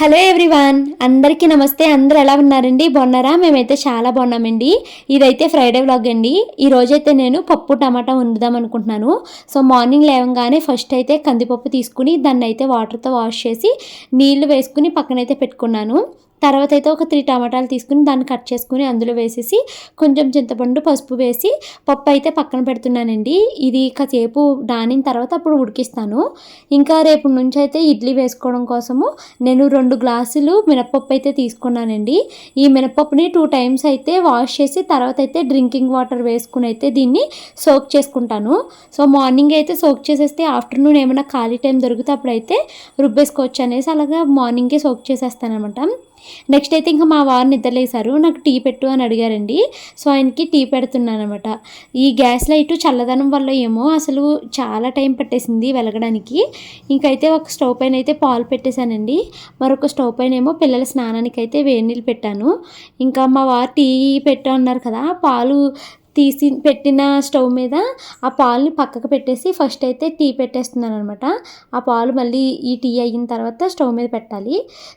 Hello everyone అందరికీ నమస్తే. అందరు ఎలా ఉన్నారండి? బాగున్నారా? మేమైతే చాలా బాగున్నామండి. ఇదైతే ఫ్రైడే వ్లాగ్ అండి. ఈ రోజైతే నేను పప్పు టమాటా వండుదాం అనుకుంటున్నాను. సో మార్నింగ్ లేవగానే ఫస్ట్ అయితే కందిపప్పు తీసుకుని దాన్ని అయితే వాటర్తో వాష్ చేసి నీళ్ళు వేసుకుని పక్కనైతే పెట్టుకున్నాను. తర్వాత అయితే ఒక త్రీ టమాటాలు తీసుకుని దాన్ని కట్ చేసుకుని అందులో వేసేసి కొంచెం చింతపండు పసుపు వేసి పప్పు అయితే పక్కన పెడుతున్నానండి. ఇది కాసేపు దానిన తర్వాత అప్పుడు ఉడికిస్తాను. ఇంకా రేపు నుంచి అయితే ఇడ్లీ వేసుకోవడం కోసము నేను రెండు గ్లాసులు మినపప్పు అయితే తీసుకున్నానండి. ఈ మినపప్పుని టూ టైమ్స్ అయితే వాష్ చేసి తర్వాత అయితే డ్రింకింగ్ వాటర్ వేసుకుని అయితే దీన్ని సోక్ చేసుకుంటాను. సో మార్నింగ్ అయితే సోక్ చేసేస్తే ఆఫ్టర్నూన్ ఏమైనా ఖాళీ టైం దొరికితే అప్పుడైతే రుబ్బేసుకోవచ్చు అనేసి అలాగా మార్నింగే సోక్ చేసేస్తాను అనమాట నెక్స్ట్ అయితే ఇంకా మా వారు నిద్రలేశారు. నాకు టీ పెట్టు అని అడిగారండి. సో ఆయనకి టీ పెడుతున్నాను అనమాట ఈ గ్యాస్ లైట్ చల్లదనం వల్ల ఏమో అసలు చాలా టైం పట్టేసింది వెలగడానికి. ఇంకైతే ఒక స్టవ్ పైన అయితే పాలు పెట్టేశానండి. మరొక స్టవ్ పైన ఏమో పిల్లల స్నానానికి అయితే వేడి నీళ్ళు పెట్టాను. ఇంకా మా వారు టీ పెట్టు అన్నారు కదా పాలు తీసి పెట్టిన స్టవ్ మీద ఆ పాలని పక్కకు పెట్టేసి ఫస్ట్ అయితే టీ పెట్టేస్తున్నాను అనమాట ఆ పాలు మళ్ళీ ఈ టీ అయిన తర్వాత స్టవ్ మీద పెట్టాలి.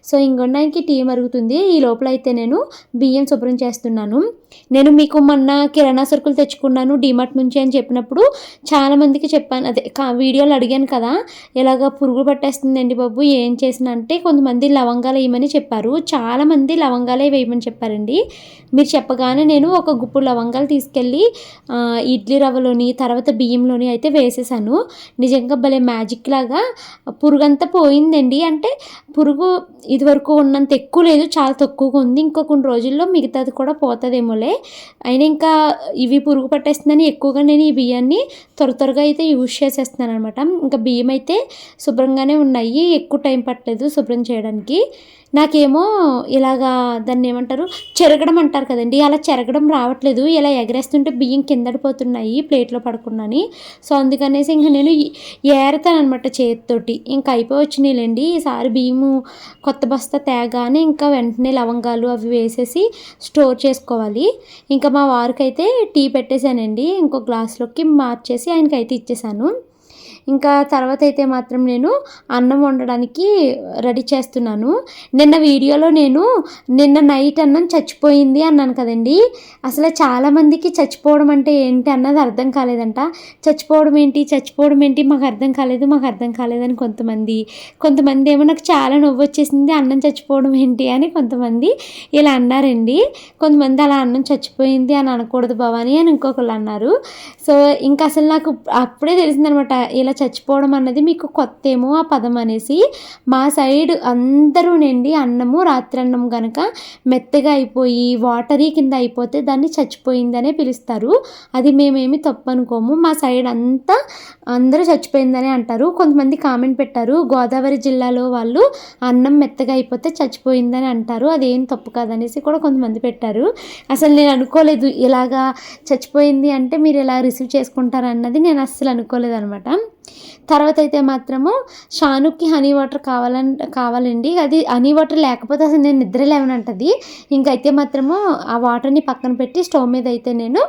సో ఇంకొండానికి టీ మరుగుతుంది. ఈ లోపల అయితే నేను బియ్యం శుభ్రం చేస్తున్నాను. నేను మీకు మొన్న కిరాణా సరుకులు తెచ్చుకున్నాను డిమార్ట్ నుంచి అని చెప్పినప్పుడు చాలామందికి చెప్పాను. అదే కా వీడియోలు అడిగాను కదా ఇలాగ పురుగు పట్టేస్తుందండి బాబు ఏం చేసిన అంటే కొంతమంది లవంగాలు వేయమని చెప్పారు. చాలామంది లవంగాలే వేయమని చెప్పారండి. మీరు చెప్పగానే నేను ఒక గుప్పు లవంగాలు తీసుకెళ్ళి ఇడ్లీ రవ్వలోని తర్వాత బియ్యంలోని అయితే వేసేసాను. నిజంగా భలే మ్యాజిక్ లాగా పురుగంతా పోయిందండి. అంటే పురుగు ఇదివరకు ఉన్నంత ఎక్కువ లేదు చాలా తక్కువగా ఉంది. ఇంకా కొన్ని రోజుల్లో మిగతాది కూడా పోతుందేమోలే అయినా ఇంకా ఇవి పురుగు పట్టేస్తుందని ఎక్కువగా నేను ఈ బియ్యాన్ని త్వర త్వరగా అయితే యూజ్ చేసేస్తున్నాను అనమాట ఇంకా బియ్యం అయితే శుభ్రంగానే ఉన్నాయి. ఎక్కువ టైం పట్టలేదు శుభ్రం చేయడానికి. నాకేమో ఇలాగా దాన్ని ఏమంటారు చెరగడం అంటారు కదండి. అలా చెరగడం రావట్లేదు. ఇలా ఎగరేస్తుంటే బియ్యం కిందడిపోతున్నాయి ప్లేట్లో పడుకున్నాని. సో అందుకనేసి ఇంకా నేను ఏరతానమాట చేతితోటి. ఇంకా అయిపోవచ్చినాయిలేండి. ఈసారి బియ్యము కొత్త బస్తా తేగానే ఇంకా వెంటనే లవంగాలు అవి వేసేసి స్టోర్ చేసుకోవాలి. ఇంకా మా వారికైతే టీ పెట్టేశానండి. ఇంకో గ్లాస్లోకి మార్చేసి ఆయనకైతే ఇచ్చేసాను ఇంకా తర్వాత అయితే మాత్రం నేను అన్నం వండడానికి రెడీ చేస్తున్నాను. నిన్న వీడియోలో నేను నిన్న నైట్ అన్నం చచ్చిపోయింది అన్నాను కదండి. అసలు చాలామందికి చచ్చిపోవడం అంటే ఏంటి అన్నది అర్థం కాలేదంట. చచ్చిపోవడం ఏంటి? చచ్చిపోవడం ఏంటి? మాకు అర్థం కాలేదు మాకు అర్థం కాలేదని కొంతమంది కొంతమంది ఏమో నాకు చాలా నవ్వు వచ్చేసింది అన్నం చచ్చిపోవడం ఏంటి అని కొంతమంది ఇలా అన్నారండి. కొంతమంది అలా అన్నం చచ్చిపోయింది అని అనకూడదు భవాని అని ఇంకొకళ్ళు అన్నారు. సో ఇంకా అసలు నాకు అప్పుడే తెలిసిందనమాట ఇలా చచ్చిపోవడం అన్నది మీకు కొత్త ఏమో ఆ పదం అనేసి. మా సైడ్ అందరూనండి అన్నము రాత్రి అన్నం కనుక మెత్తగా అయిపోయి వాటరీ కింద అయిపోతే దాన్ని చచ్చిపోయిందనే పిలుస్తారు. అది మేమేమి తప్పు అనుకోము మా సైడ్ అంతా అందరూ చచ్చిపోయిందని అంటారు. కొంతమంది కామెంట్ పెట్టారు గోదావరి జిల్లాలో వాళ్ళు అన్నం మెత్తగా అయిపోతే చచ్చిపోయిందని అంటారు. అదేం తప్పు కాదనేసి కూడా కొంతమంది పెట్టారు. అసలు నేను అనుకోలేదు ఇలాగా చచ్చిపోయింది అంటే మీరు ఇలా రిసీవ్ చేసుకుంటారు అన్నది నేను అస్సలు అనుకోలేదు అనమాట తర్వాత అయితే మాత్రము షానుకి హనీ వాటర్ కావాలం కావాలండి. అది హనీ వాటర్ లేకపోతే అసలు నేను నిద్ర లేవనంటది. ఇంకైతే మాత్రము ఆ వాటర్ని పక్కన పెట్టి స్టవ్ మీద అయితే నేను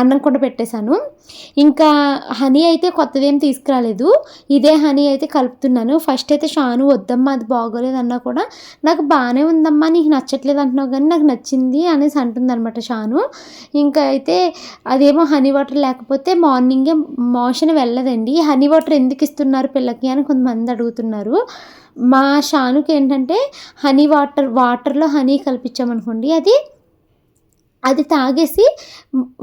అన్నం కూడా పెట్టేశాను. ఇంకా హనీ అయితే కొత్తది ఏం తీసుకురాలేదు. ఇదే హనీ అయితే కలుపుతున్నాను. ఫస్ట్ అయితే షాను వద్దమ్మా అది బాగోలేదు అన్నా కూడా నాకు బాగానే ఉందమ్మా నీకు నచ్చట్లేదు అంటున్నావు కానీ నాకు నచ్చింది అనేసి అంటుంది అనమాట షాను. ఇంకా అయితే అదేమో హనీ వాటర్ లేకపోతే మార్నింగే మోషన్ వెళ్ళదండి. హనీ వాటర్ ఎందుకు ఇస్తున్నారు పిల్లకి అని కొంతమంది అడుగుతున్నారు. మా షానుకి ఏంటంటే హనీ వాటర్ వాటర్లో హనీ కల్పించామనుకోండి అది అది తాగేసి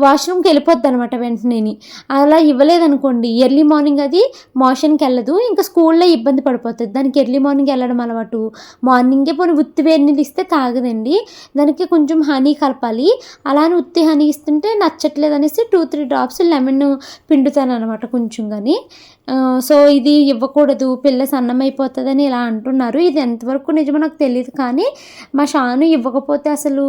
వాష్రూమ్కి వెళ్ళిపోద్ది అనమాట వెంటనే అలా ఇవ్వలేదనుకోండి. ఎర్లీ మార్నింగ్ అది మోషన్కి వెళ్ళదు. ఇంకా స్కూల్లో ఇబ్బంది పడిపోతుంది. దానికి ఎర్లీ మార్నింగ్ వెళ్ళడం అలవాటు. మార్నింగే పోనీ ఉత్తి వేడి నీళ్ళు ఇస్తే తాగదండి. దానికి కొంచెం హనీ కలపాలి. అలానే ఉత్తి హనీ ఇస్తుంటే నచ్చట్లేదు అనేసి టూ త్రీ డ్రాప్స్ లెమన్ పిండుతాను అనమాట కొంచెం కానీ సో ఇది ఇవ్వకూడదు పిల్ల సన్నం ఇలా అంటున్నారు. ఇది ఎంతవరకు నిజమో నాకు తెలియదు కానీ మా షాను ఇవ్వకపోతే అసలు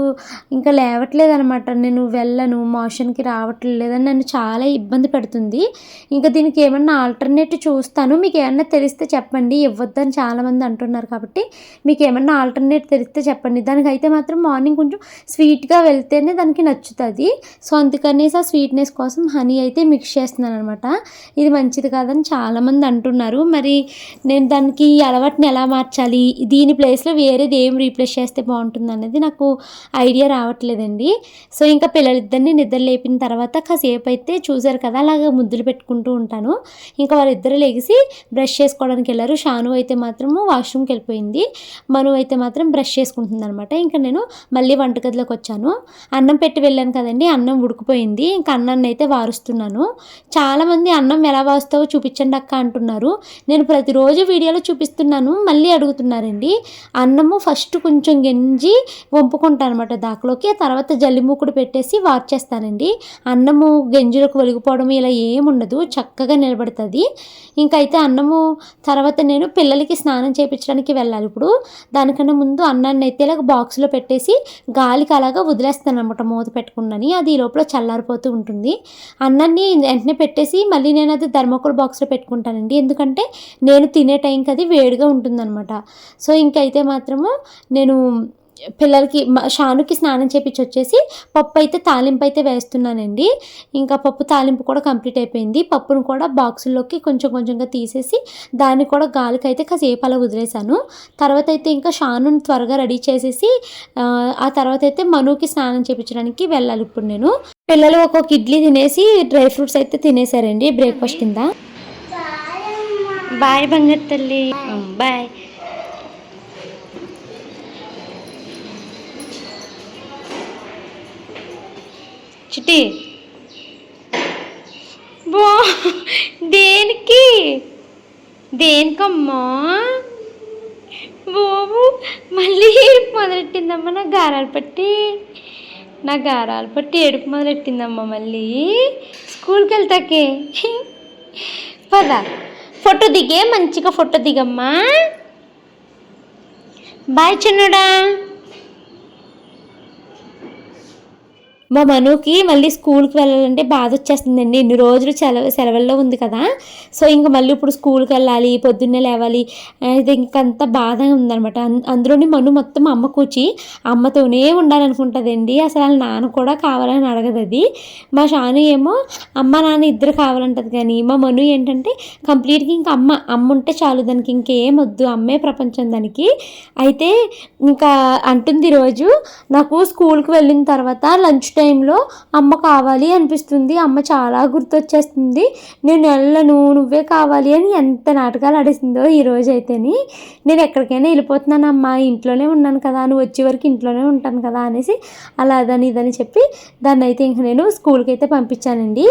ఇంకా లేవట్లేదు అనమాట నేను వెళ్ళను మోషన్కి రావట్లేదని నన్ను చాలా ఇబ్బంది పెడుతుంది. ఇంకా దీనికి ఏమన్నా ఆల్టర్నేట్ చూస్తాను. మీకు ఏమన్నా తెలిస్తే చెప్పండి. ఇవ్వద్దని చాలామంది అంటున్నారు కాబట్టి మీకు ఏమన్నా ఆల్టర్నేట్ తెలిస్తే చెప్పండి. దానికైతే మాత్రం మార్నింగ్ కొంచెం స్వీట్గా వెళ్తేనే దానికి నచ్చుతుంది. సో అందుకనేసి ఆ స్వీట్నెస్ కోసం హనీ అయితే మిక్స్ చేస్తున్నాను అనమాట ఇది మంచిది కాదని చాలామంది అంటున్నారు. మరి నేను దానికి అలవాటుని ఎలా మార్చాలి? దీని ప్లేస్లో వేరేది ఏం రీప్లేస్ చేస్తే బాగుంటుంది అనేది నాకు ఐడియా రావట్లేదండి. సో ఇంకా పిల్లలిద్దరిని నిద్ర లేపిన తర్వాత కాసేపు అయితే చూసారు కదా అలాగ ముద్దులు పెట్టుకుంటూ ఉంటాను. ఇంకా వాళ్ళిద్దరు లేచి బ్రష్ చేసుకోవడానికి వెళ్ళారు. షాను అయితే మాత్రము వాష్రూమ్కి వెళ్ళిపోయింది. మను అయితే మాత్రం బ్రష్ చేసుకుంటుంది అనమాట ఇంకా నేను మళ్ళీ వంటగదిలోకి వచ్చాను. అన్నం పెట్టి వెళ్ళాను కదండి అన్నం ఉడికిపోయింది. ఇంకా అన్నాన్ని అయితే వారుస్తున్నాను. చాలామంది అన్నం ఎలా వారుస్తావో వాస్తావో చూపించండి అక్క అంటున్నారు. నేను ప్రతిరోజు వీడియోలో చూపిస్తున్నాను. మళ్ళీ అడుగుతున్నారండి. అన్నము ఫస్ట్ కొంచెం గెంజి వంపుకుంటాను అనమాట దాకలోకి. ఆ తర్వాత జల్లి మూకుడు పెట్టేసి వార్చేస్తానండి అన్నము గెంజులకు వెలిగిపోవడం ఇలా ఏముండదు. చక్కగా నిలబడుతుంది. ఇంకైతే అన్నము తర్వాత నేను పిల్లలకి స్నానం చేయించడానికి వెళ్ళాలి ఇప్పుడు. దానికన్నా ముందు అన్నాన్ని అయితే ఇలాగ బాక్స్లో పెట్టేసి గాలికి అలాగా వదిలేస్తాను అనమాట మూత పెట్టుకున్నాని. అది ఈ లోపల చల్లారిపోతూ ఉంటుంది. అన్నాన్ని వెంటనే పెట్టేసి మళ్ళీ నేను అది ధర్మకోల్ బాక్స్లో పెట్టుకుంటానండి. ఎందుకంటే నేను తినే టైంకి అది వేడిగా ఉంటుందన్నమాట. సో ఇంకైతే మాత్రము నేను పిల్లలకి షానుకి స్నానం చేపించి వచ్చేసి పప్పు అయితే తాలింపు అయితే వేస్తున్నానండి. ఇంకా పప్పు తాలింపు కూడా కంప్లీట్ అయిపోయింది. పప్పును కూడా బాక్సుల్లోకి కొంచెం కొంచెంగా తీసేసి దాన్ని కూడా గాలికి అయితే కాసేపు అలా వదిలేశాను తర్వాత అయితే ఇంకా షానుని త్వరగా రెడీ చేసేసి ఆ, తర్వాత అయితే మనుకి స్నానం చేయించడానికి వెళ్ళాలి ఇప్పుడు నేను. పిల్లలు ఒక్కొక్క ఇడ్లీ తినేసి డ్రై ఫ్రూట్స్ అయితే తినేసారండి బ్రేక్ఫాస్ట్ కింద. బాయ్ బంగారు తల్లి. బాయ్. చిట్టి. బో దేనికి? దేనికమ్మా? బాబు మళ్ళీ ఏడుపు మొదలెట్టిందమ్మా? నా గారాలు పట్టి. నా గారాలు పట్టి ఏడుపు మొదలెట్టిందమ్మా మళ్ళీ. స్కూల్కి వెళ్తాకే. పద. ఫోటో దిగే మంచిగా ఫోటో దిగమ్మా. బాయ్ చిన్నడా. మా మనుకి మళ్ళీ స్కూల్కి వెళ్ళాలంటే బాధ వచ్చేస్తుందండి. ఎన్ని రోజులు సెలవు సెలవుల్లో ఉంది కదా. సో ఇంకా మళ్ళీ ఇప్పుడు స్కూల్కి వెళ్ళాలి పొద్దున్నే లేవాలి ఇది ఇంకంత బాధగా ఉందనమాట అం- అందులోని మను మొత్తం అమ్మ కూర్చి అమ్మతోనే ఉండాలనుకుంటుందండి. అసలు వాళ్ళ నాన్న కూడా కావాలని అడగదు అది. మా షాను ఏమో అమ్మ నాన్న ఇద్దరు కావాలంటది కానీ మా మను ఏంటంటే కంప్లీట్గా ఇంకా అమ్మ అమ్మ ఉంటే చాలు దానికి ఇంకేం వద్దు. అమ్మే ప్రపంచం దానికి. అయితే ఇంకా అంటుంది రోజు నాకు స్కూల్కి వెళ్ళిన తర్వాత లంచ్ టైంలో అమ్మ కావాలి అనిపిస్తుంది. అమ్మ చాలా గుర్తొచ్చేస్తుంది. నేను వెళ్ళను నువ్వే కావాలి అని ఎంత నాటకాలు ఆడేసిందో ఈ రోజు అయితేని నేను ఎక్కడికైనా వెళ్ళిపోతున్నాను అమ్మ ఇంట్లోనే ఉన్నాను కదా నువ్వు వచ్చే వరకు ఇంట్లోనే ఉంటాను కదా అనేసి అలా అదని ఇదని చెప్పి దాన్ని అయితే ఇంక నేను స్కూల్కి అయితే పంపించానండి.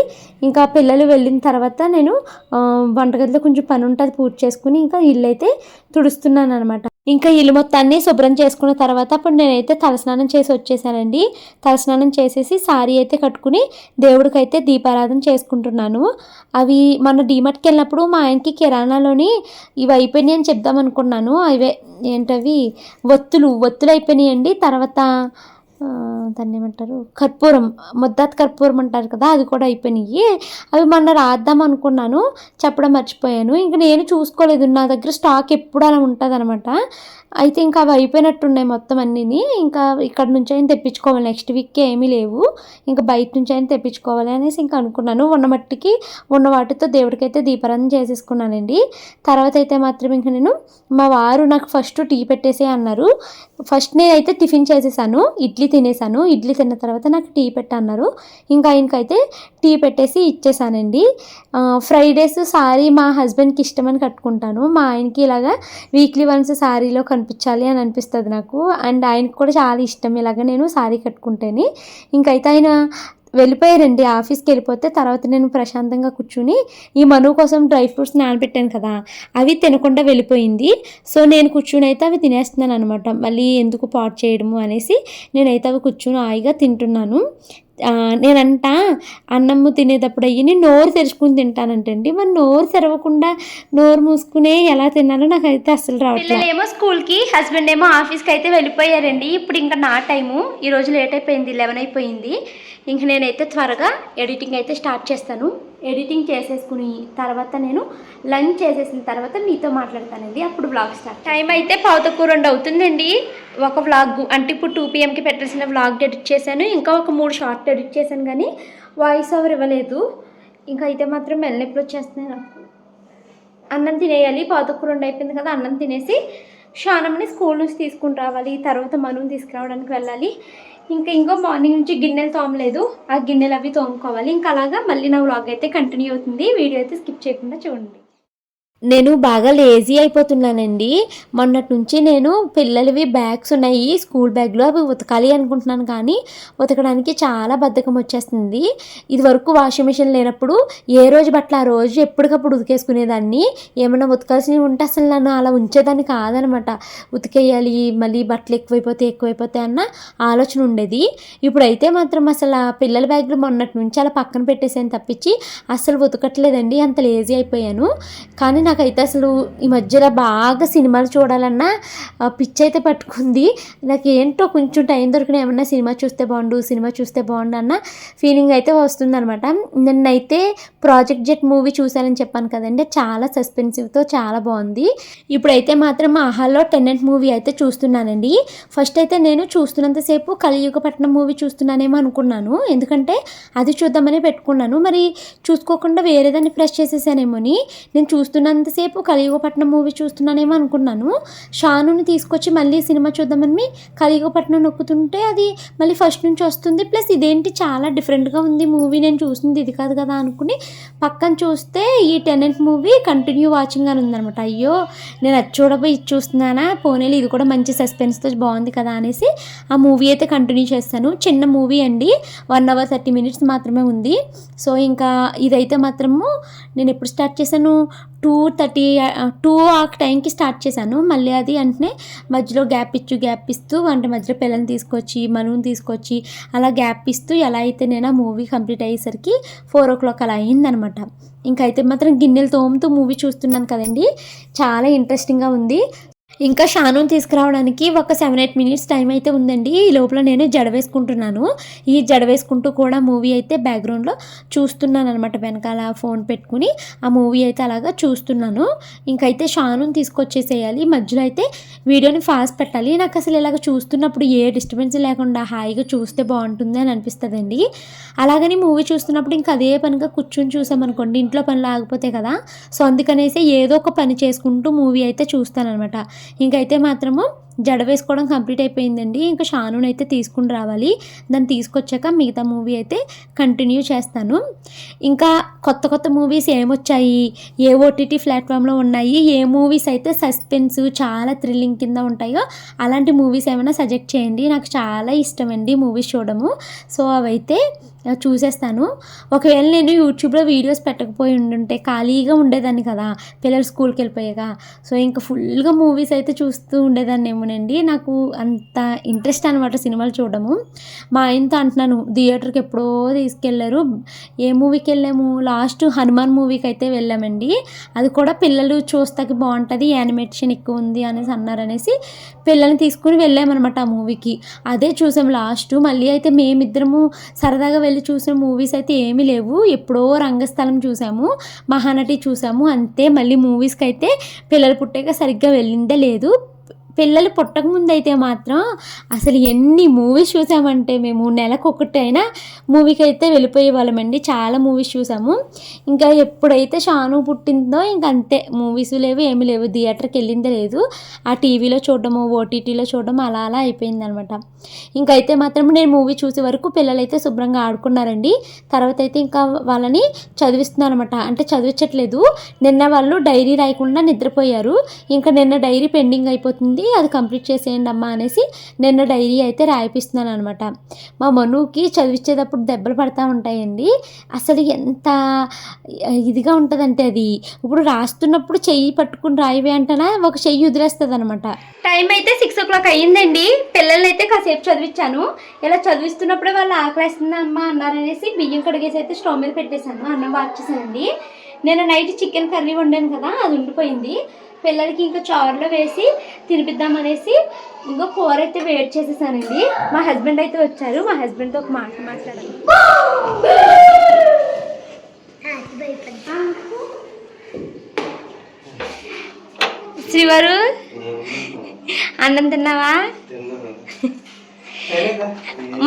ఇంకా పిల్లలు వెళ్ళిన తర్వాత నేను వంటగదిలో కొంచెం పని ఉంటుంది పూర్తి చేసుకుని ఇంకా ఇల్లు అయితే తుడుస్తున్నాను అనమాట ఇంకా ఇల్లు మొత్తాన్ని శుభ్రం చేసుకున్న తర్వాత అప్పుడు నేనైతే తలస్నానం చేసి వచ్చేసానండి. తలస్నానం చేసేసి సారీ అయితే కట్టుకుని దేవుడికి అయితే దీపారాధన చేసుకుంటున్నాను. అవి మన డీమార్ట్కి వెళ్ళినప్పుడు మా ఆయనకి కిరాణాలోని ఇవి అయిపోయినాయి అని చెప్దాం అనుకున్నాను. అవే ఏంటవి? ఒత్తులు ఒత్తులు అయిపోయినాయండి. తర్వాత దాన్ని ఏమంటారు? కర్పూరం ముద్దాత్ కర్పూరం అంటారు కదా అది కూడా అయిపోయినాయి. అవి మొన్న రాద్దాం అనుకున్నాను చెప్పడం మర్చిపోయాను. ఇంకా నేను చూసుకోలేదు నా దగ్గర స్టాక్ ఎప్పుడు అలా ఉంటుంది అయితే ఇంకా అవి అయిపోయినట్టున్నాయి మొత్తం అన్నీని. ఇంకా ఇక్కడ నుంచి అయినా తెప్పించుకోవాలి నెక్స్ట్ వీక్కి ఏమీ లేవు. ఇంకా బయట నుంచి అయినా తెప్పించుకోవాలి అనేసి ఇంకా అనుకున్నాను. ఉన్న మట్టికి ఉన్న వాటితో దేవుడికైతే దీపారాధన చేసేసుకున్నానండి. తర్వాత అయితే మాత్రం ఇంకా నేను మా వారు నాకు ఫస్ట్ టీ పెట్టేసే అన్నారు. ఫస్ట్ నేనైతే టిఫిన్ చేసేసాను ఇడ్లీ తినేసాను. ఇడ్లీ తిన్న తర్వాత నాకు టీ పెట్టన్నారు. ఇంకా ఆయనకైతే టీ పెట్టేసి ఇచ్చేసానండి. ఫ్రైడేస్ సారీ మా హస్బెండ్కి ఇష్టమని కట్టుకుంటాను. మా ఆయనకి ఇలాగా వీక్లీ వన్స్ శారీలో కనిపించాలి అని అనిపిస్తుంది నాకు. అండ్ ఆయనకి కూడా చాలా ఇష్టం ఇలాగ నేను శారీ కట్టుకుంటేని. ఇంకైతే ఆయన వెళ్ళిపోయారండి ఆఫీస్కి వెళ్ళిపోతే తర్వాత నేను ప్రశాంతంగా కూర్చుని ఈ మనువు కోసం డ్రై ఫ్రూట్స్ నానబెట్టాను కదా అవి తినకుండా వెళ్ళిపోయింది. సో నేను కూర్చుని అయితే అవి తినేస్తున్నాను అనమాట మళ్ళీ ఎందుకు పాట్ చేయడము అనేసి నేనైతే అవి కూర్చుని హాయిగా తింటున్నాను. నేనంట అన్నము తినేటప్పుడు అయ్యి నోరు తెరుచుకుని తింటానంటండి. మరి నోరు తెరవకుండా నోరు మూసుకునే ఎలా తినాలో నాకైతే అసలు రావట్లేదు ఏమో స్కూల్కి హస్బెండ్ ఏమో ఆఫీస్కి అయితే వెళ్ళిపోయారండి. ఇప్పుడు ఇంకా నా టైము. ఈరోజు లేట్ అయిపోయింది లెవెన్ అయిపోయింది. ఇంక నేనైతే త్వరగా ఎడిటింగ్ అయితే స్టార్ట్ చేస్తాను. ఎడిటింగ్ చేసేసుకుని తర్వాత నేను లంచ్ చేసేసిన తర్వాత మీతో మాట్లాడతానండి. అప్పుడు వ్లాగ్ స్టార్ట్ టైం అయితే పావు రెండు అవుతుందండి. ఒక వ్లాగ్ అంటే ఇప్పుడు టూ పిఎంకి పెట్టాల్సిన వ్లాగ్ ఎడిట్ చేశాను. ఇంకా ఒక మూడు షార్ట్ ఎడిట్ చేశాను కానీ వాయిస్ ఓవర్ ఇవ్వలేదు. ఇంకా అయితే మాత్రం మెల్లెప్పుడు వచ్చేస్తున్నాయి నాకు అన్నం తినేయాలి. పాతకు రెండు అయిపోయింది కదా అన్నం తినేసి షానమ్ని స్కూల్ నుంచి తీసుకుని రావాలి. తర్వాత మనం తీసుకురావడానికి వెళ్ళాలి. ఇంకా ఇంకో మార్నింగ్ నుంచి గిన్నెలు తోమలేదు. ఆ గిన్నెలు అవి తోముకోవాలి. ఇంకా అలాగా మళ్ళీ నా వ్లాగ్ అయితే కంటిన్యూ అవుతుంది. వీడియో అయితే స్కిప్ చేయకుండా చూడండి. నేను బాగా లేజీ అయిపోతున్నానండి. మొన్నటి నుంచి నేను పిల్లలవి బ్యాగ్స్ ఉన్నాయి స్కూల్ బ్యాగ్లో అవి ఉతకాలి అనుకుంటున్నాను కానీ ఉతకడానికి చాలా బద్ధకం వచ్చేస్తుంది. ఇది వరకు వాషింగ్ మిషన్ లేనప్పుడు ఏ రోజు బట్టలు ఆ రోజు ఎప్పటికప్పుడు ఉతికేసుకునేదాన్ని. ఏమైనా ఉతకాల్సినవి ఉంటే అసలు నన్ను అలా ఉంచేదాన్ని కాదనమాట. ఉతికేయాలి మళ్ళీ బట్టలు ఎక్కువైపోతే ఎక్కువైపోతాయి అన్న ఆలోచన ఉండేది. ఇప్పుడైతే మాత్రం అసలు ఆ పిల్లల బ్యాగ్లు మొన్నటి నుంచి అలా పక్కన పెట్టేసాను తప్పించి అసలు ఉతకట్లేదండి అంత లేజీ అయిపోయాను. కానీ నాకైతే అసలు ఈ మధ్యలో బాగా సినిమాలు చూడాలన్నా పిచ్చి అయితే పట్టుకుంది. నాకు ఏంటో కొంచెం టైం దొరికిన ఏమన్నా సినిమా చూస్తే బాగుండు సినిమా చూస్తే బాగుండు అన్న ఫీలింగ్ అయితే వస్తుందనమాట నిన్నైతే ప్రాజెక్ట్ జెట్ మూవీ చూశానని చెప్పాను కదండి. చాలా సస్పెన్సివ్తో చాలా బాగుంది. ఇప్పుడైతే మాత్రం మా టెన్నెంట్ మూవీ అయితే చూస్తున్నానండి. ఫస్ట్ అయితే నేను చూస్తున్నంతసేపు కలియుగపట్నం మూవీ చూస్తున్నానేమో అనుకున్నాను. ఎందుకంటే అది చూద్దామని పెట్టుకున్నాను. మరి చూసుకోకుండా వేరేదాన్ని ప్రెస్ చేసేసానేమోని. నేను అంతసేపు కలియుగపట్నం మూవీ చూస్తున్నానేమో అనుకున్నాను. షానుని తీసుకొచ్చి మళ్ళీ సినిమా చూద్దామని కలియుగపట్నం నొక్కుతుంటే అది మళ్ళీ ఫస్ట్ నుంచి వస్తుంది. ప్లస్ ఇదేంటి చాలా డిఫరెంట్గా ఉంది మూవీ. నేను చూసింది ఇది కాదు కదా అనుకుని పక్కన చూస్తే ఈ టెనెంట్ మూవీ కంటిన్యూ వాచింగ్ అని ఉందనమాట అయ్యో నేను అది చూడబోయి ఇది చూస్తున్నానా? పోనీలు ఇది కూడా మంచి సస్పెన్స్తో బాగుంది కదా అనేసి ఆ మూవీ అయితే కంటిన్యూ చేస్తాను. చిన్న మూవీ అండి. వన్ అవర్ థర్టీ మినిట్స్ మాత్రమే ఉంది. సో ఇంకా ఇదైతే మాత్రము నేను ఎప్పుడు స్టార్ట్ చేశాను? టూ థర్టీ టూ ఆ టైంకి స్టార్ట్ చేశాను. మళ్ళీ అది వెంటనే మధ్యలో గ్యాప్ ఇచ్చు గ్యాప్ ఇస్తూ అంటే మధ్యలో పిల్లల్ని తీసుకొచ్చి మనుని తీసుకొచ్చి అలా గ్యాప్ ఇస్తూ ఎలా అయితే నేను ఆ మూవీ కంప్లీట్ అయ్యేసరికి ఫోర్ ఓ క్లాక్ అలా అయిందనమాట. ఇంకైతే మాత్రం గిన్నెలు తోముతూ మూవీ చూస్తున్నాను కదండి. చాలా ఇంట్రెస్టింగ్గా ఉంది. ఇంకా షాను తీసుకురావడానికి ఒక సెవెన్ ఎయిట్ మినిట్స్ టైం అయితే ఉందండి. ఈ లోపల నేను జడ వేసుకుంటున్నాను. ఈ జడ వేసుకుంటూ కూడా మూవీ అయితే బ్యాక్గ్రౌండ్లో చూస్తున్నాను అనమాట వెనకాల ఫోన్ పెట్టుకుని ఆ మూవీ అయితే అలాగా చూస్తున్నాను. ఇంకైతే షాను తీసుకొచ్చేసేయాలి. మధ్యలో అయితే వీడియోని ఫాస్ట్ పెట్టాలి. నాకు అసలు ఇలాగ చూస్తున్నప్పుడు ఏ డిస్టర్బెన్స్ లేకుండా హాయిగా చూస్తే బాగుంటుంది అని అనిపిస్తుందండి. అలాగని మూవీ చూస్తున్నప్పుడు ఇంకా అదే పనిగా కూర్చొని చూసామనుకోండి. ఇంట్లో పనులు ఆగిపోతాయి కదా. సో అందుకనేసి ఏదో ఒక పని చేసుకుంటూ మూవీ అయితే చూస్తానమాట ఇంకైతే మాత్రము జడ వేసుకోవడం కంప్లీట్ అయిపోయిందండి. ఇంకా షానుని అయితే తీసుకుని రావాలి. దాన్ని తీసుకొచ్చాక మిగతా మూవీ అయితే కంటిన్యూ చేస్తాను. ఇంకా కొత్త కొత్త మూవీస్ ఏమొచ్చాయి? ఏ ఓటీటీ ప్లాట్ఫామ్లో ఉన్నాయి? ఏ మూవీస్ అయితే సస్పెన్స్ చాలా థ్రిల్లింగ్ కింద ఉంటాయో అలాంటి మూవీస్ ఏమైనా సజెక్ట్ చేయండి. నాకు చాలా ఇష్టం అండి మూవీస్ చూడము సో అవైతే చూసేస్తాను. ఒకవేళ నేను యూట్యూబ్లో వీడియోస్ పెట్టకపోయి ఉండుంటే ఖాళీగా ఉండేదాన్ని కదా పిల్లలు స్కూల్కి వెళ్ళిపోయాక. సో ఇంకా ఫుల్గా మూవీస్ అయితే చూస్తూ ఉండేదాన్ని ఏమో అండి నాకు అంత ఇంట్రెస్ట్ అనమాట సినిమాలు చూడడము. మా ఆయనతో అంటున్నాను థియేటర్కి ఎప్పుడో తీసుకెళ్ళారు ఏ మూవీకి వెళ్ళాము? లాస్ట్ హనుమాన్ మూవీకి అయితే వెళ్ళామండి. అది కూడా పిల్లలు చూస్తాకి బాగుంటుంది యానిమేషన్ ఎక్కువ ఉంది అనేసి అన్నారనేసి పిల్లల్ని తీసుకుని వెళ్ళామన్నమాట ఆ మూవీకి. అదే చూసాం లాస్ట్. మళ్ళీ అయితే మేమిద్దరము సరదాగా వెళ్ళి చూసిన మూవీస్ అయితే ఏమీ లేవు. ఎప్పుడో రంగస్థలం చూసాము మహానటి చూసాము. అంతే. మళ్ళీ మూవీస్కి అయితే పిల్లలు పుట్టాక సరిగ్గా వెళ్ళిందే లేదు. పిల్లలు పుట్టకముందు అయితే మాత్రం అసలు ఎన్ని మూవీస్ చూసామంటే మేము నెలకు ఒకటైనా మూవీకి అయితే వెళ్ళిపోయే వాళ్ళమండి. చాలా మూవీస్ చూసాము. ఇంకా ఎప్పుడైతే షాను పుట్టిందో ఇంకా అంతే మూవీస్ లేవు ఏమి లేవు. థియేటర్కి వెళ్ళిందే లేదు. ఆ టీవీలో చూడడము ఓటీటీలో చూడడం అలా అలా అయిపోయిందనమాట. ఇంకైతే మాత్రం నేను మూవీ చూసే వరకు పిల్లలైతే శుభ్రంగా ఆడుకున్నారండి. తర్వాత అయితే ఇంకా వాళ్ళని చదివిస్తున్నాను అనమాట అంటే చదివించట్లేదు. నిన్న వాళ్ళు డైరీ రాయకుండా నిద్రపోయారు. ఇంకా నిన్న డైరీ పెండింగ్ అయిపోతుంది. అది కంప్లీట్ చేసేయండి అమ్మా అనేసి నిన్న డైరీ అయితే రాయిపిస్తున్నాను అనమాట మా మనుకి చదివించేటప్పుడు దెబ్బలు పడతా ఉంటాయండి. అసలు ఎంత ఇదిగా ఉంటుందంటే అది. ఇప్పుడు రాస్తున్నప్పుడు చెయ్యి పట్టుకుని రాయివే అంటనా ఒక చెయ్యి వదిలేస్తుంది అనమాట టైం అయితే సిక్స్ ఓ క్లాక్ అయ్యిందండి. పిల్లల్ని అయితే కాసేపు చదివించాను ఇలా చదివిస్తున్నప్పుడే వాళ్ళు ఆకలేస్తుంది అమ్మ అన్నారనేసి బియ్యం కడిగేసి అయితే స్టవ్ మీద పెట్టేశాను. అన్నం వార్చేసానండి నేను నైట్ చికెన్ కర్రీ వండాను కదా అది ఉండిపోయింది. పిల్లలకి ఇంకా చారులో వేసి తినిపిద్దామనేసి ఇంకో కూర అయితే వేట్ చేసేసానండి. మా హస్బెండ్ అయితే వచ్చారు. మా హస్బెండ్తో ఒక మాట మాట్లాడాలి. శ్రీవారు అన్నం తిన్నావా?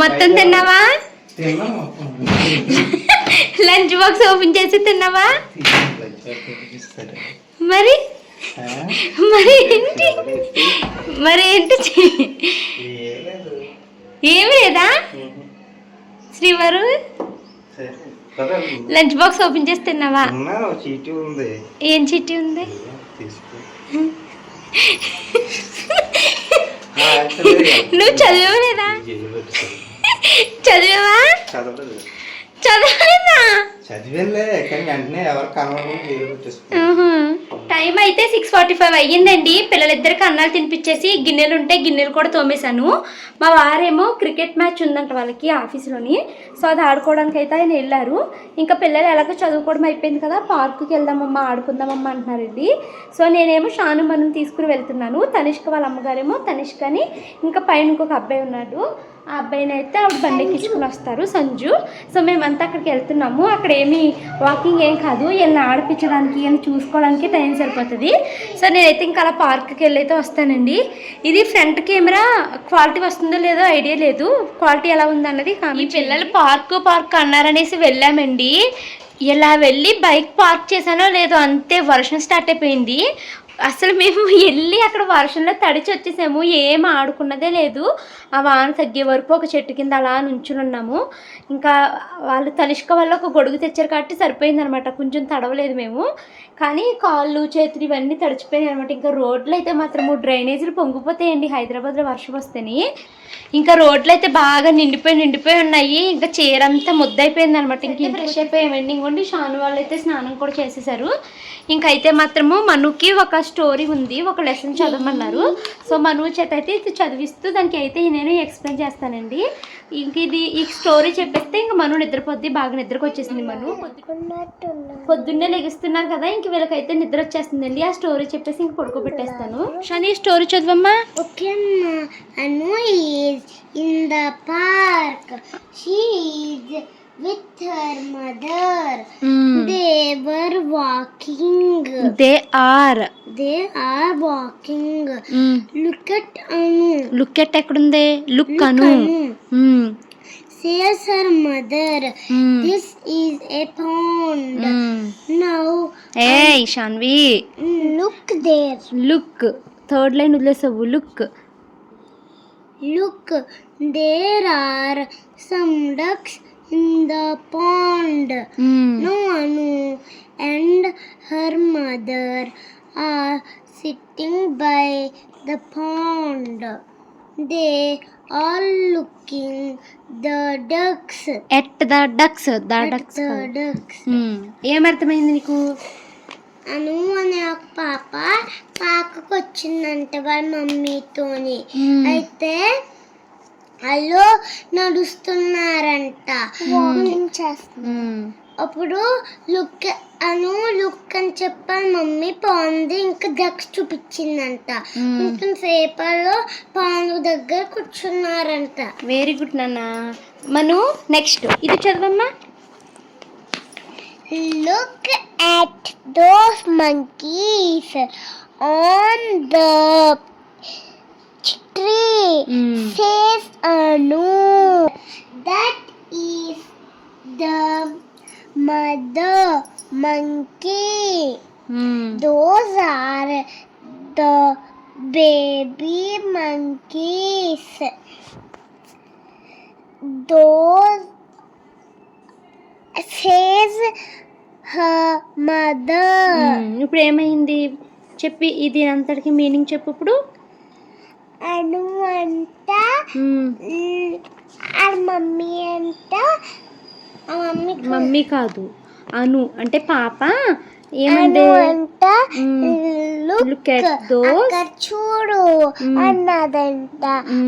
మొత్తం తిన్నావా? లంచ్ బాక్స్ ఓపెన్ చేసి తిన్నావా? మరి? మరి ఏంటి? మరి ఏంటి చెయ్యి? ఏం లేదు. ఏమి లేదా. శ్రీవారు. లంచ్ బాక్స్ ఓపెన్ చేసి తిన్నావా? చీటీ ఉంది. ఏం చిట్టి ఉంది? నువ్వు చదివలేదా. చదివావా? చదివేలే కానీ వెంటనే ఎవరు టైం అయితే సిక్స్ ఫార్టీ ఫైవ్ అయ్యిందండి. పిల్లలిద్దరికి అన్నాలు తినిపించేసి గిన్నెలు ఉంటే గిన్నెలు కూడా తోమేశాను. మా వారేమో క్రికెట్ మ్యాచ్ ఉందంట వాళ్ళకి ఆఫీస్లోని. సో అది ఆడుకోవడానికి అయితే ఆయన వెళ్ళారు. ఇంకా పిల్లలు ఎలాగో చదువుకోవడం అయిపోయింది కదా పార్కుకి వెళ్దామమ్మా ఆడుకుందామమ్మా అంటున్నారండి. సో నేనేమో షాను మనం తీసుకుని వెళ్తున్నాను. తనిష్క వాళ్ళ అమ్మగారేమో తనిష్కని ఇంకా పైన ఇంకొక అబ్బాయి ఉన్నాడు. ఆ అబ్బాయిని అయితే ఆవిడ బండి ఎక్కించుకుని వస్తారు సంజు. సో మేమంతా అక్కడికి వెళ్తున్నాము. అక్కడ ఏమి వాకింగ్ ఏం కాదు. వీళ్ళని ఆడిపించడానికి వీళ్ళని చూసుకోవడానికి టైం సరిపోతుంది. సో నేనైతే ఇంకా అలా పార్క్కి వెళ్ళి అయితే వస్తానండి. ఇది ఫ్రంట్ కెమెరా క్వాలిటీ వస్తుందో లేదో ఐడియా లేదు. క్వాలిటీ ఎలా ఉందన్నది ఈ పిల్లలు పార్క్ పార్క్ అన్నారనేసి వెళ్ళామండి. ఇలా వెళ్ళి బైక్ పార్క్ చేశానో లేదో అంతే వర్షం స్టార్ట్ అయిపోయింది. అసలు మేము వెళ్ళి అక్కడ వర్షంలో తడిచి వచ్చేసాము. ఏం ఆడుకున్నదే లేదు. ఆ వాన తగ్గే వరకు ఒక చెట్టు కింద అలా నుంచుని ఉన్నాము. ఇంకా వాళ్ళు తలిష్క వల్ల ఒక గొడుగు తెచ్చారు కాబట్టి సరిపోయిందనమాట కొంచెం తడవలేదు మేము. కానీ కాళ్ళు చేతులు ఇవన్నీ తడిచిపోయాయి అనమాట ఇంకా రోడ్లు అయితే మాత్రము డ్రైనేజీలు పొంగిపోతాయండి. హైదరాబాద్లో వర్షం వస్తేని. ఇంకా రోడ్లు అయితే బాగా నిండిపోయి నిండిపోయి ఉన్నాయి. ఇంకా చీర అంతా ముద్దయిపోయింది అనమాట ఇంక ఫ్రెష్ అయిపోయామండి ఇంకోండి షాను వాళ్ళు అయితే స్నానం కూడా చేసేసారు. ఇంకైతే మాత్రము మనుకి ఒక స్టోరీ ఉంది. ఒక లెసన్ చదవమన్నారు. సో మను చేత అయితే ఇది చదివిస్తూ దానికి అయితే నేను ఎక్స్ప్లెయిన్ చేస్తానండి. ఇంక ఇది ఈ స్టోరీ చెప్పేస్తే ఇంక మను నిద్రపోద్ది. బాగా నిద్రకు వచ్చేసింది మను పొద్దున్నే లెగిస్తున్నారు కదా ఇంక వీళ్ళకి నిద్ర వచ్చేస్తుందండి ఆ స్టోరీ చెప్పేసి ఇంక పెట్టేస్తాను Shani story చదవమ్మా. Okay Anu is in the park she's with her mother they walking they are they are walking look at Anu look at ఎక్కడుంది? Look Anu Says her mother. This is a pond. Now A Shanvi look there. Look third line వదిలేసావు look Look, there are some ducks in the pond. No, Anu and her mother are sitting by the pond. They are looking the ducks. At the ducks the at ducks the ducks. ఏమర్థమైంది నీకు? అను అనే ఒక పాప పాకకు వచ్చిందంట వాళ్ళ మమ్మీతోని. అయితే వాళ్ళు నడుస్తున్నారంట. Walking చేస్తున్నారు? అప్పుడు లుక్ అను లుక్ అని చెప్పాను మమ్మీ పాంది ఇంకా దక్స్ చూపించిందంట. కొంచెం సేపట్లో పాండు దగ్గర కూర్చున్నారంట. వెరీ గుడ్ నాన్న. మను నెక్స్ట్ ఇది చదవమ్మా. Look at those monkeys on the tree, says Anu. That is the mother monkey. Those are the baby monkeys. Those says her mother. ఇప్పుడు ఏమైంది చెప్పి ఇది అంతటికి మీనింగ్ చెప్పు ఇప్పుడు అను అంట. ఆ మమ్మీ అంట మమ్మీ కాదు. అను. అంటే పాప Look లుక్ చూడు అన్నదంట.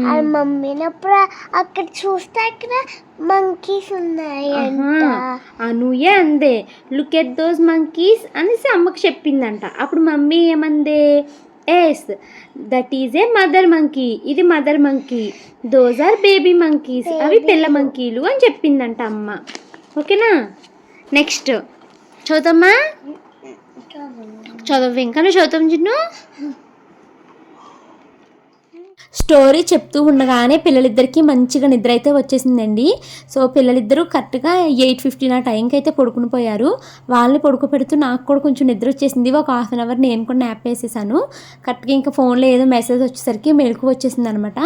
ఆ మమ్మీనప్పుడు అక్కడ చూస్తే అక్కడ మంకీస్ ఉన్నాయి అంట అనుయే అందే? లుక్ ఎట్ దోస్ మంకీస్ అనేసి అమ్మకి చెప్పిందంట. అప్పుడు mummy ఏమందే? Yes that is a mother monkey ఇది mother monkey those are baby monkeys అవి పిల్ల మంకీలు అని చెప్పిందంట అమ్మ. ఓకేనా? నెక్స్ట్ చదువుతామా చదువు. ఇంకా చదువుతాం చిన్ను. స్టోరీ చెప్తూ ఉండగానే పిల్లలిద్దరికీ మంచిగా నిద్ర అయితే వచ్చేసిందండి. సో పిల్లలిద్దరూ కరెక్ట్గా ఎయిట్ ఫిఫ్టీన్ ఆ టైంకి అయితే పడుకుని పోయారు. వాళ్ళని పడుకోబెడుతూ నాకు కూడా కొంచెం నిద్ర వచ్చేసింది. ఒక హాఫ్ అన్ అవర్ నేను కూడా యాప్ వేసేసాను. కరెక్ట్గా ఇంకా ఫోన్లో ఏదో మెసేజ్ వచ్చేసరికి మెలకు వచ్చేసింది అనమాట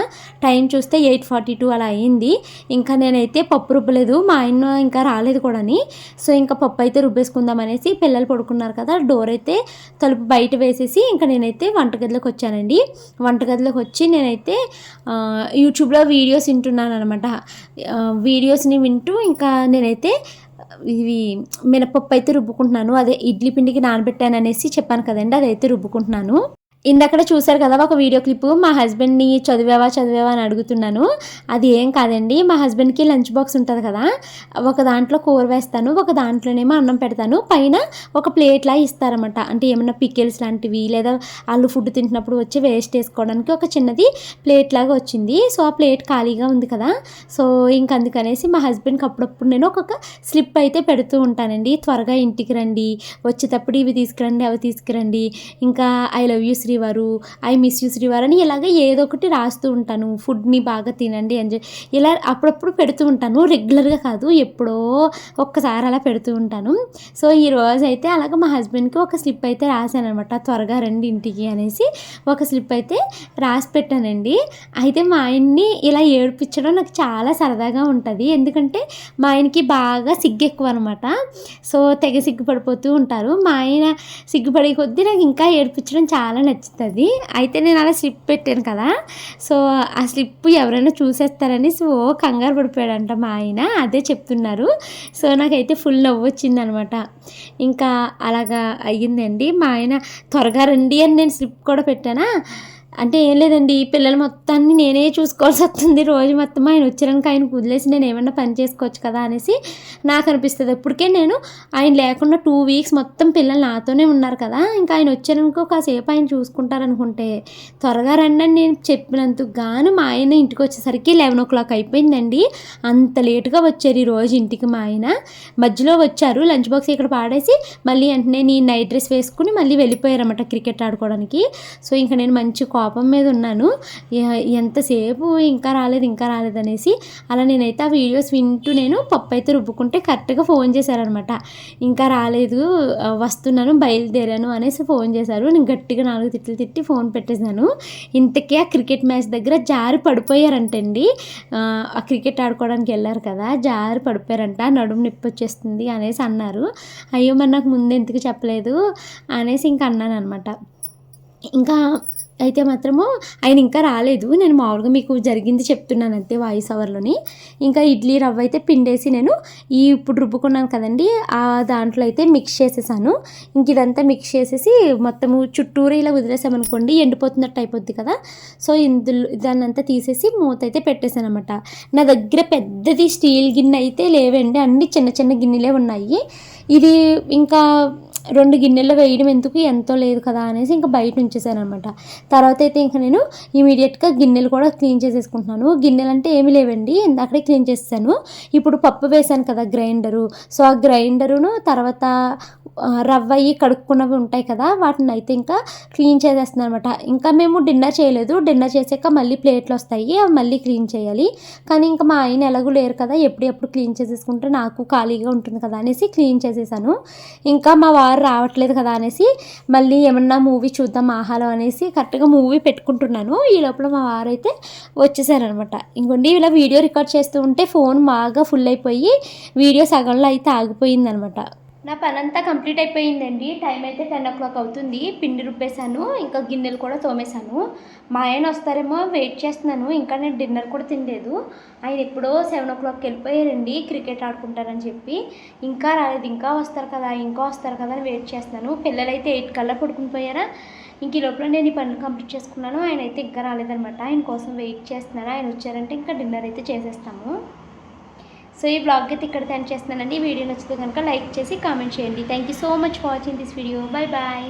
టైం చూస్తే ఎయిట్ ఫార్టీ టూ అలా అయింది ఇంకా నేనైతే పప్పు రుబ్బలేదు. మా ఆయన ఇంకా రాలేదు కూడాని. సో ఇంకా పప్పు అయితే రుబ్బేసుకుందాం అనేసి పిల్లలు పడుకున్నారు కదా డోర్ అయితే తలుపు బయట వేసేసి ఇంకా నేనైతే వంటగదిలోకి వచ్చానండి. వంటగదిలోకి వచ్చి నేనైతే అయితే యూట్యూబ్లో వీడియోస్ వింటున్నాను అనమాట వీడియోస్ని వింటూ ఇంకా నేనైతే ఇవి మినపప్పు అయితే రుబ్బుకుంటున్నాను. అదే ఇడ్లీ పిండికి నానబెట్టాను అనేసి చెప్పాను కదండి అదైతే రుబ్బుకుంటున్నాను. ఇందక్కడ చూశారు కదా ఒక వీడియో క్లిప్ మా హస్బెండ్ని చదివావా చదివావా అని అడుగుతున్నాను. అది ఏం కాదండి మా హస్బెండ్కి లంచ్ బాక్స్ ఉంటుంది కదా ఒక దాంట్లో కూర వేస్తాను ఒక దాంట్లోనేమో అన్నం పెడతాను పైన ఒక ప్లేట్లా ఇస్తారన్నమాట. అంటే ఏమన్నా పికిల్స్ లాంటివి లేదా వాళ్ళు ఫుడ్ తింటున్నప్పుడు వచ్చి వేస్ట్ వేసుకోవడానికి ఒక చిన్నది ప్లేట్ లాగా వచ్చింది. సో ఆ ప్లేట్ ఖాళీగా ఉంది కదా సో ఇంక అందుకనేసి మా హస్బెండ్కి అప్పుడప్పుడు నేను ఒక్కొక్క స్లిప్ అయితే పెడుతూ ఉంటానండి. త్వరగా ఇంటికి రండి వచ్చేటప్పుడు ఇవి తీసుకురండి అవి తీసుకురండి ఇంకా ఐ లవ్ యూ శ్రీ శ్రీవారు ఐ మిస్ యూ శ్రీవారు అని ఇలాగ ఏదో ఒకటి రాస్తూ ఉంటాను. ఫుడ్ని బాగా తినండి ఎంజాయ్ ఇలా అప్పుడప్పుడు పెడుతూ ఉంటాను. రెగ్యులర్గా కాదు ఎప్పుడో ఒక్కసారి అలా పెడుతూ ఉంటాను. సో ఈ రోజు అయితే అలాగ మా హస్బెండ్కి ఒక స్లిప్ అయితే రాశాను అనమాట త్వరగా రండి ఇంటికి అనేసి ఒక స్లిప్ అయితే రాసి పెట్టానండి. అయితే మా ఆయన్ని ఇలా ఏడిపించడం నాకు చాలా సరదాగా ఉంటుంది. ఎందుకంటే మా ఆయనకి బాగా సిగ్గు ఎక్కువ అనమాట సో తెగ సిగ్గుపడిపోతూ ఉంటారు. మా ఆయన సిగ్గుపడే కొద్దీ నాకు ఇంకా ఏడిపించడం చాలా నచ్చింది. నచ్చుతుంది. అయితే నేను అలా స్లిప్ పెట్టాను కదా. సో ఆ స్లిప్ ఎవరైనా చూసేస్తారని సో కంగారు పడిపోయాడంట మా ఆయన. అదే చెప్తున్నారు. సో నాకైతే ఫుల్ నవ్వు వచ్చింది అనమాట ఇంకా అలాగా అయ్యిందండి. మా ఆయన త్వరగా రండి అని నేను స్లిప్ కూడా పెట్టానా? అంటే ఏం లేదండి పిల్లలు మొత్తాన్ని నేనే చూసుకోవాల్సి వస్తుంది. రోజు మొత్తం ఆయన వచ్చారనుక ఆయన వదిలేసి నేను ఏమన్నా పని చేసుకోవచ్చు కదా అనేసి నాకు అనిపిస్తుంది. ఇప్పటికే నేను ఆయన లేకుండా టూ వీక్స్ మొత్తం పిల్లలు నాతోనే ఉన్నారు కదా ఇంకా ఆయన వచ్చారనుకో కాసేపు ఆయన చూసుకుంటారనుకుంటే త్వరగా రండి అని నేను చెప్పినందుకు గాను మా ఆయన ఇంటికి వచ్చేసరికి లెవెన్ ఓ క్లాక్ అయిపోయిందండి. అంత లేటుగా వచ్చారు ఈ రోజు ఇంటికి మా ఆయన. మధ్యలో వచ్చారు లంచ్ బాక్స్ ఇక్కడ పాడేసి మళ్ళీ వెంటనే నేను నైట్ డ్రెస్ వేసుకుని మళ్ళీ వెళ్ళిపోయారన్నమాట క్రికెట్ ఆడుకోవడానికి. సో ఇంకా నేను మంచి కోపం మీద ఉన్నాను. ఎంతసేపు ఇంకా రాలేదు ఇంకా రాలేదు అనేసి అలా నేనైతే ఆ వీడియోస్ వింటూ నేను పప్పు అయితే రుబ్బుకుంటే కరెక్ట్గా ఫోన్ చేశారనమాట. ఇంకా రాలేదు వస్తున్నాను బయలుదేరాను అనేసి ఫోన్ చేశారు. నేను గట్టిగా నాలుగు తిట్లు తిట్టి ఫోన్ పెట్టేశాను. ఇంతకీ ఆ క్రికెట్ మ్యాచ్ దగ్గర జారి పడిపోయారంటండి. ఆ, ఆ క్రికెట్ ఆడుకోవడానికి వెళ్ళారు కదా జారి పడిపోయారంట నడుము నొప్పి వచ్చేస్తుంది అనేసి అన్నారు. అయ్యో మరి నాకు ముందు ఎందుకు చెప్పలేదు అనేసి ఇంకా అన్నాను అనమాట ఇంకా అయితే మాత్రము ఆయన ఇంకా రాలేదు. నేను మామూలుగా మీకు జరిగింది చెప్తున్నాను అంతే వాయిస్ అవర్లోని. ఇంకా ఇడ్లీ రవ్వ అయితే పిండేసి నేను ఈ ఇప్పుడు రుబ్బుకున్నాను కదండి ఆ దాంట్లో అయితే మిక్స్ చేసేసాను. ఇంక ఇదంతా మిక్స్ చేసేసి మొత్తము చుట్టూరు ఇలా వదిలేసామనుకోండి ఎండిపోతున్నట్టు అయిపోద్ది కదా. సో ఇందులో దాన్నంతా తీసేసి మూత అయితే పెట్టేశాను అనమాట నా దగ్గర పెద్దది స్టీల్ గిన్నె అయితే లేవండి అన్ని చిన్న చిన్న గిన్నెలే ఉన్నాయి. ఇది ఇంకా రెండు గిన్నెల్లో వేయడం ఎందుకు? ఎంతో లేదు కదా అనేసి ఇంకా బయట ఉంచేసాను అనమాట తర్వాత అయితే ఇంకా నేను ఇమీడియట్గా గిన్నెలు కూడా క్లీన్ చేసేసుకుంటున్నాను. గిన్నెలు అంటే ఏమి లేవండి. అక్కడే క్లీన్ చేసేసాను. ఇప్పుడు పప్పు వేసాను కదా గ్రైండరు. సో ఆ గ్రైండరును తర్వాత రవ్వ అయ్యి కడుక్కున్నవి ఉంటాయి కదా వాటిని అయితే ఇంకా క్లీన్ చేసేస్తున్నాను అనమాట ఇంకా మేము డిన్నర్ చేయలేదు. డిన్నర్ చేసాక మళ్ళీ ప్లేట్లు వస్తాయి. అవి మళ్ళీ క్లీన్ చేయాలి. కానీ ఇంకా మా ఆయన ఎలాగూ లేరు కదా ఎప్పుడెప్పుడు క్లీన్ చేసేసుకుంటే నాకు ఖాళీగా ఉంటుంది కదా అనేసి క్లీన్ చేసేసాను. ఇంకా మా వారు రావట్లేదు కదా అనేసి మళ్ళీ ఏమన్నా మూవీ చూద్దాం ఆహాలో అనేసి కరెక్ట్గా మూవీ పెట్టుకుంటున్నాను. ఈ లోపల మా వారు అయితే వచ్చేసారనమాట. ఇంకోండి ఇలా వీడియో రికార్డ్ చేస్తూ ఉంటే ఫోన్ బాగా ఫుల్ అయిపోయి వీడియో సగంలో అయితే ఆగిపోయిందనమాట. నా పని అంతా కంప్లీట్ అయిపోయిందండి. టైం అయితే టెన్ ఓ క్లాక్ అవుతుంది. పిండి రుబ్బేశాను. ఇంకా గిన్నెలు కూడా తోమేశాను. మా ఆయన వస్తారేమో వెయిట్ చేస్తున్నాను. ఇంకా నేను డిన్నర్ కూడా తినలేదు. ఆయన ఎప్పుడో సెవెన్ ఓ క్లాక్కి వెళ్ళిపోయారండి. క్రికెట్ ఆడుకుంటారని చెప్పి. ఇంకా రాలేదు. ఇంకా వస్తారు కదా ఇంకా వస్తారు కదా అని వెయిట్ చేస్తున్నాను. పిల్లలైతే ఎయిట్ కల్లా పడుకుని పోయారా? ఇంక ఈ లోపల నేను ఈ పనులు కంప్లీట్ చేసుకున్నాను. ఆయన అయితే ఇంకా రాలేదనమాట ఆయన కోసం వెయిట్ చేస్తున్నాను ఆయన వచ్చారంటే ఇంకా డిన్నర్ అయితే చేసేస్తాము. సో ఈ బ్లాగ్ అయితే ఇక్కడ సెండ్ చేస్తున్నానండి. వీడియో నచ్చితే కనుక లైక్ చేసి కామెంట్ చేయండి. Thank you so much for watching this video bye bye